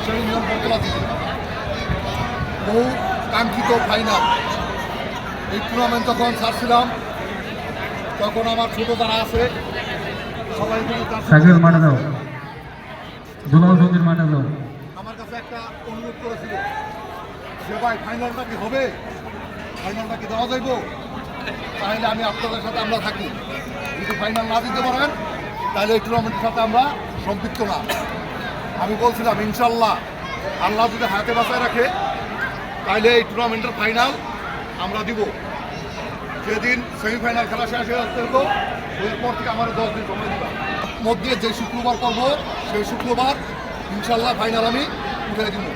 Rajshahi union বরতলাতে বহু কাঙ্ক্ষিত final এই টুর্নামেন্ট যখন ছাড়ছিলাম তখন আমার ছোট যারা আছে সবাই তার মাঠে দাও দুলাল সঙ্গীর মাঠে দাও আমার কাছে একটা অনুরোধ করেছিল যে ভাই ফাইনালটা কি হবে? ফাইনালটা কি দেওয়া যাইব? তাহলে আমি আপনাদের সাথে আমরা থাকি। যদি ফাইনাল না দিতে পারেন তাহলে এই টুর্নামেন্টের সাথে আমরা সম্পৃক্ত না। আমি বলছিলাম, ইনশাল্লাহ আল্লাহ যদি হাতে বাঁচায় রাখে তাহলে এই টুর্নামেন্টের ফাইনাল আমরা দিব। যেদিন সেমিফাইনাল খেলা শেষ হয়ে আসতে হতো এরপর থেকে আমার দশ দিন সময় দিলাম মধ্যে যে শুক্রবার করব, সেই শুক্রবার ইনশাল্লাহ ফাইনাল আমি উঠে দিব।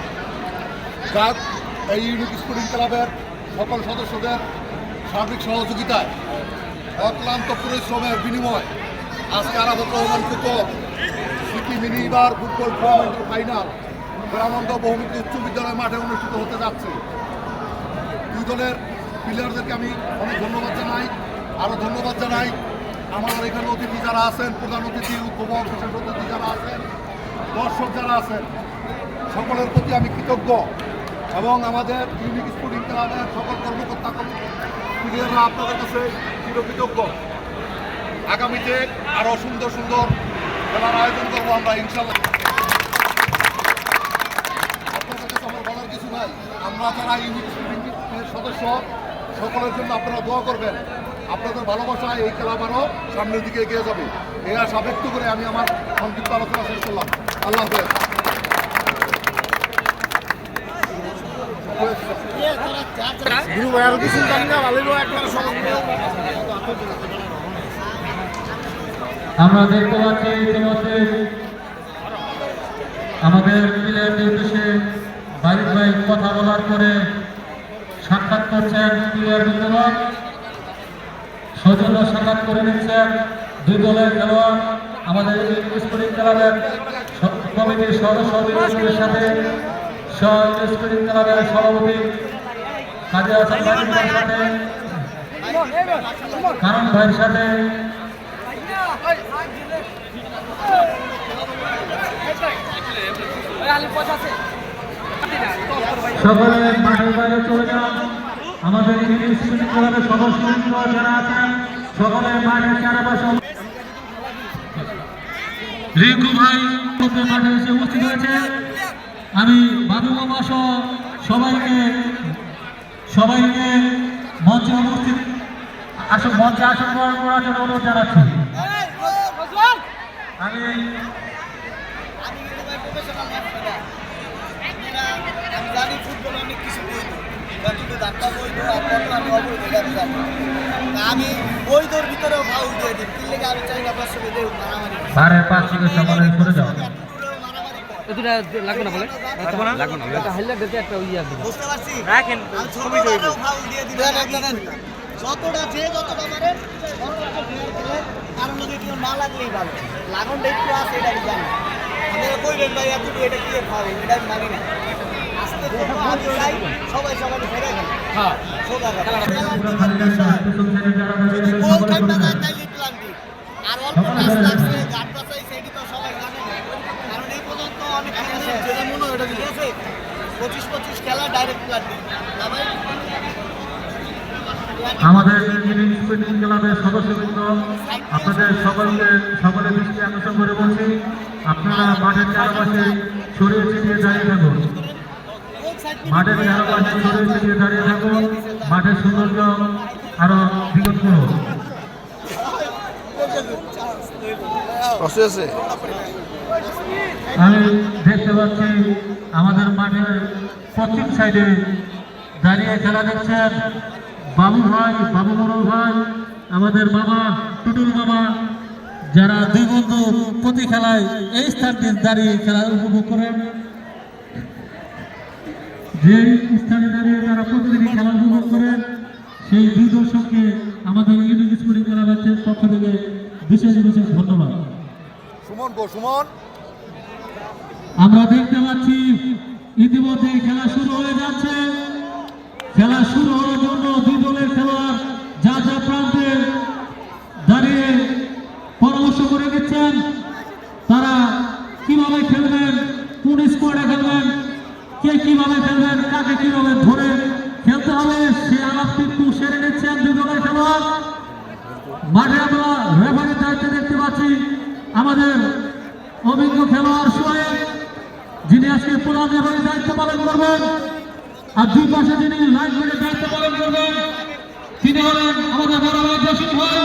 যাক, এই ইউনিক স্পোর্টিং ক্লাবের সকল সদস্যদের সার্বিক সহযোগিতায় অক্লান্ত পরিশ্রমের বিনিময় আজকে আরাফত রহমান কুতুব সিটি মিনিবার ফুটবল টুর্নামেন্টের ফাইনাল গ্রামান্ত বহুমুখী উচ্চ বিদ্যালয় মাঠে অনুষ্ঠিত হতে যাচ্ছে। দুই দলের প্লেয়ারদেরকে আমি অনেক ধন্যবাদ জানাই। আরও ধন্যবাদ জানাই আমার এখানে অতিথি যারা আছেন, প্রধান অতিথি উদ্ভাবক বিশেষ অতিথি যারা আছেন, দর্শক যারা আছেন, সকলের প্রতি আমি কৃতজ্ঞ এবং আমাদের ইউনিক স্পোর্টিং ক্লাবের সকল কর্মকর্তা আপনাদের কাছে চিরকৃতজ্ঞ। আগামীতে আরও সুন্দর সুন্দর খেলার আয়োজন করব আমরা, ইনশাল্লাহ। আপনাদের কাছে আমার বলার কিছু নাই। আমরা যারা ইউনিট সদস্য, সকলের জন্য আপনারা দোয়া করবেন। আপনাদের ভালোবাসায় এই খেলা আবারও সামনের দিকে এগিয়ে যাবে। এই আশা করে আমি আমার সংক্ষিপ্ত আলোচনা শেষ করলাম। আল্লাহ হাফেজ। আমরা দেখতে পাচ্ছি ইতিমধ্যে আমাদের প্লেয়ারদের উদ্দেশ্যে বাইক বাইক কথা বলার পরে সাক্ষাৎ করছেন প্লেয়ার বিন্দুবান সৌজন্য সাক্ষাৎ করে নিচ্ছেন দুই দলের খেলোয়াড়। আমাদের স্পোর্টিং ক্লাবের কমিটির সদস্যদের সাথে স্পোর্টিং ক্লাবের সভাপতি কাজী হাসান সাথে। কারণ ভাইয়ের সাথে সকলে মাঠের বাইরে চলে যান। আমাদের ইংলিশ ক্লাবের সদস্য যারা আছেন সকলে মাঠের চারপাশে রিঙ্কু ভাই মাঠে এসে উপস্থিত হয়েছে। আমি বাবু সবাইকে সবাইকে মঞ্চে উপস্থিত আসন, মঞ্চে আসন গ্রহণ করার জন্য অনুরোধ জানাচ্ছি। আমি আমি কিন্তু ভাই প্রফেশনাল ম্যাচ খেলা আপনারা আমি জানি ফুটবল অনেক কিছু বৈধ যতটুকু ধাক্কা বৈধ আর কত আমি অবৈধ আমি জানি। আমি বৈধর ভিতরেও ফাউল দিয়ে দিই কি লেগে আমি চাই না আপনার সঙ্গে দেউ মারামারি করি। সাড়ে পাঁচ থেকে সকালে সরে যাও। এতটুকুও মারামারি করে। দুটা লাগবে না বলে? লাগবে না? একটা হাইলাইট দিতে একটা ইয়া দিবে বুঝতে পারছি? রাখেন ফাউল দিয়ে দিই যতটা যে যতটা মারে কারণ না লাগলেই ভালো লাগানটা একটু আছে এটা আমি জানি আপনারা কইবেন ভাই এতটুকু এটা কি ফাউল এটা আমি মানি না আজকে তো আমি চাই সবাই সবাই ফেরে গেল হ্যাঁ যদি তাইলে আর অল্প টাচ লাগছে বাসাই সেটি তো সবাই জানে কারণ এই পর্যন্ত অনেক যেটা মনে হয় ঠিক আছে পঁচিশ পঁচিশ খেলা ডাইরেক্ট না ভাই আমাদের স্কুলিং ক্লাবের সদস্যবৃন্দ, আপনাদের সকলকে সকলে দৃষ্টি আকর্ষণ করে বলছি, আপনারা মাঠের চারপাশে ছড়িয়ে ছিটিয়ে দাঁড়িয়ে থাকুন। মাঠের চারপাশে ছড়িয়ে ছিটিয়ে দাঁড়িয়ে থাকুন, মাঠের সৌন্দর্য আরও করুন। আমি দেখতে পাচ্ছি আমাদের মাঠের পশ্চিম সাইডে দাঁড়িয়ে খেলা দেখছেন বাবু ভাই বাবু মনোর ভাই আমাদের মামা টুটুল মামা যারা দুই বন্ধু প্রতি খেলায় এই স্থানটি দাঁড়িয়ে খেলা উপভোগ করেন যে স্থানে দাঁড়িয়ে তারা প্রতিদিনই খেলা উপভোগ করেন সেই দুই দর্শককে আমাদের ইউনিক স্কুলিং ক্লাবের পক্ষ থেকে বিশেষ বিশেষ ধন্যবাদ। সুমন গো সুমন। আমরা দেখতে পাচ্ছি ইতিমধ্যে খেলা শুরু হয়ে যাচ্ছে। খেলা শুরু হওয়ার জন্য দুই দলের খেলোয়াড় যা যা প্রান্তে দাঁড়িয়ে দিচ্ছেন তারা কীভাবে খেলবেন? কোন স্কোয়াডে খেলবেন? কে কীভাবে খেলবেন? কাকে কীভাবে ধরে খেলতে হবে? সে আলাপটি একটু সেরে নিচ্ছেন দুজনের খেলোয়াড়। মাঠে আমরা রেফারির দায়িত্বে দেখতে পাচ্ছি আমাদের অভিজ্ঞ খেলোয়াড় সোহেব যিনি আজকে প্রধান রেফারির দায়িত্ব পালন করবেন। আর দুই পাশে যিনি লাইন দায়িত্ব পালন করবেন, তিনি হলেন আমাদের বড় ভাই জসিম ভাই।